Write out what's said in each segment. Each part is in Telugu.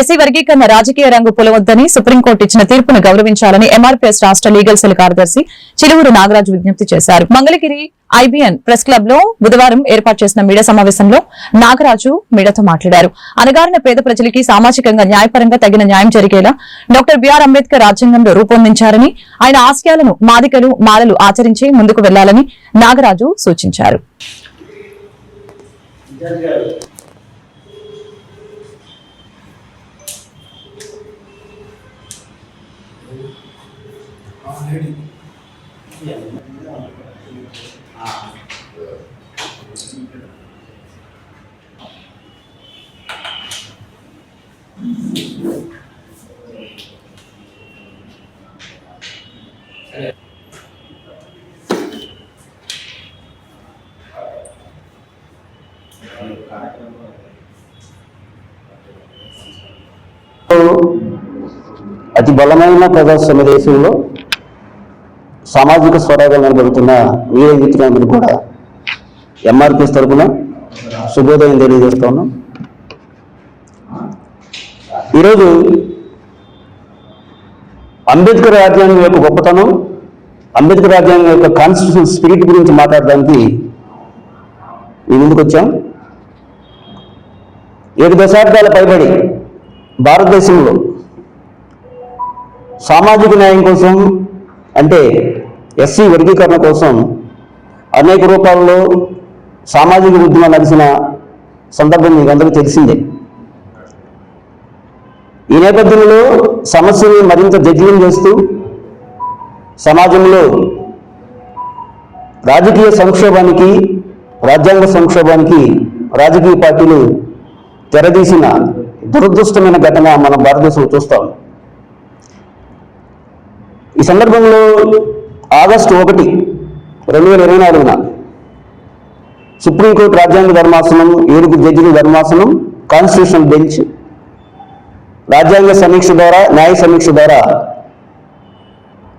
ఎస్సీ వర్గీకరణ రాజకీయ రంగు పులవద్దని సుప్రీంకోర్టు ఇచ్చిన తీర్పును గౌరవించాలని ఎంఆర్పీఎస్ రాష్ట్ర లీగల్ సెల్ కార్యదర్శి చిలువురు నాగరాజు విజ్ఞప్తి చేశారు. మంగళగిరి ఐబీఎన్ ప్రెస్ క్లబ్లో బుధవారం ఏర్పాటు చేసిన మీడియా సమావేశంలో నాగరాజు మీడియాతో మాట్లాడారు. అనగారిన పేద ప్రజలకి సామాజికంగా న్యాయపరంగా తగిన న్యాయం జరిగేలా డాక్టర్ బిఆర్ అంబేద్కర్ రాజ్యాంగంలో రూపొందించారని ఆయన ఆశయాలను మాదికలు మాలలు ఆచరించి ముందుకు వెళ్ళాలని నాగరాజు సూచించారు. అతి బలమైన ప్రజాస్వామ్య దేశంలో సామాజిక స్వరాగాలు నిలబడుతున్న మీడియా మిత్రులందరూ కూడా ఎంఆర్పిఎస్ తరఫున శుభోదయం తెలియజేస్తా ఉన్నాం. ఈరోజు అంబేద్కర్ రాజ్యాంగం యొక్క గొప్పతనం అంబేద్కర్ రాజ్యాంగం యొక్క కాన్స్టిట్యూషన్ స్పిరిట్ గురించి మాట్లాడడానికి మీ ముందుకు వచ్చాం. ఏడు దశాబ్దాల పైబడి భారతదేశంలో సామాజిక న్యాయం కోసం అంటే ఎస్సీ వర్గీకరణ కోసం అనేక రూపాల్లో సామాజిక ఉద్యమం నడిచిన సందర్భం మీకు అందరికీ తెలిసిందే. ఈ నేపథ్యంలో సమస్యని మరింత జటిలం చేస్తూ సమాజంలో రాజకీయ సంక్షోభానికి రాజ్యాంగ సంక్షోభానికి రాజకీయ పార్టీలు తెరదీసిన దురదృష్టమైన ఘటన మన భారతదేశంలో చూస్తాం. ఈ సందర్భంలో ఆగస్టు ఒకటి రెండు వేల ఇరవై నాలుగున సుప్రీంకోర్టు రాజ్యాంగ ధర్మాసనం ఏడుగురు జడ్జిల ధర్మాసనం కాన్స్టిట్యూషనల్ బెంచ్ రాజ్యాంగ సమీక్ష ద్వారా న్యాయ సమీక్ష ద్వారా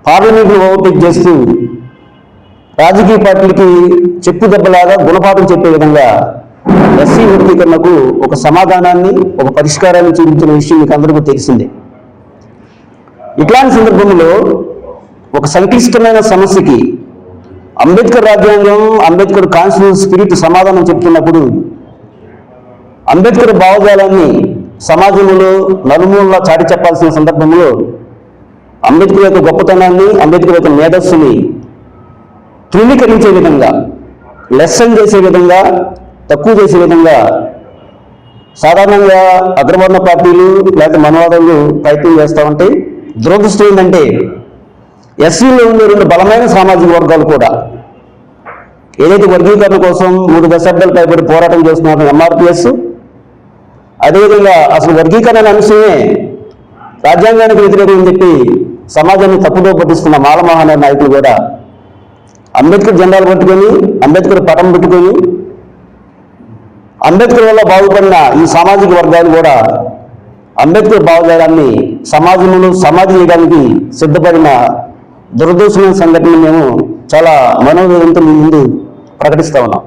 పార్లమెంట్ను ఓవర్టేక్ చేస్తూ రాజకీయ పార్టీలకి చెప్పు దెబ్బలాగా గుణపాఠం చెప్పే విధంగా ఎస్సీ వ్యక్తీకరణకు ఒక సమాధానాన్ని ఒక పరిష్కారాన్ని చూపించిన విషయం మీకు అందరికీ తెలిసిందే. ఇట్లాంటి సందర్భంలో ఒక సంక్లిష్టమైన సమస్యకి అంబేద్కర్ రాజ్యాంగం అంబేద్కర్ కాన్స్టిట్యూషన్ స్పిరిట్ సమాధానం చెప్తున్నప్పుడు అంబేద్కర్ భావజాలాన్ని సమాజంలో నలుమూలలా చాటి చెప్పాల్సిన సందర్భంలో అంబేద్కర్ యొక్క గొప్పతనాన్ని అంబేద్కర్ యొక్క మేధస్సుని తృణీకరించే విధంగా లెసన్ చేసే విధంగా తక్కువ చేసే విధంగా సాధారణంగా అగ్రవర్ణ పార్టీలు లేకపోతే మనవాదాలు ప్రయత్నం చేస్తూ ఉంటాయి దురదృష్టం ఏంటంటే ఎస్సీలో ఉండే రెండు బలమైన సామాజిక వర్గాలు కూడా. ఏదైతే వర్గీకరణ కోసం మూడు దశాబ్దాలు పైబడి పోరాటం చేస్తున్నారు ఎంఆర్పిఎస్ అదేవిధంగా అసలు వర్గీకరణ అనే అంశమే రాజ్యాంగానికి వ్యతిరేకం అని చెప్పి సమాజాన్ని తప్పుదో పట్టిస్తున్న మాలమహానే నాయకులు కూడా అంబేద్కర్ జెండాలు పట్టుకొని అంబేద్కర్ పటం పెట్టుకొని అంబేద్కర్ వల్ల బాగుపడిన ఈ సామాజిక వర్గాలు కూడా అంబేద్కర్ భావజాలాన్ని సమాజంలో సమాధి చేయడానికి సిద్ధపడిన దురదృష్టమైన సంఘటన మేము చాలా మనోవేదంతో మీ ముందు ప్రకటిస్తూ ఉన్నాం.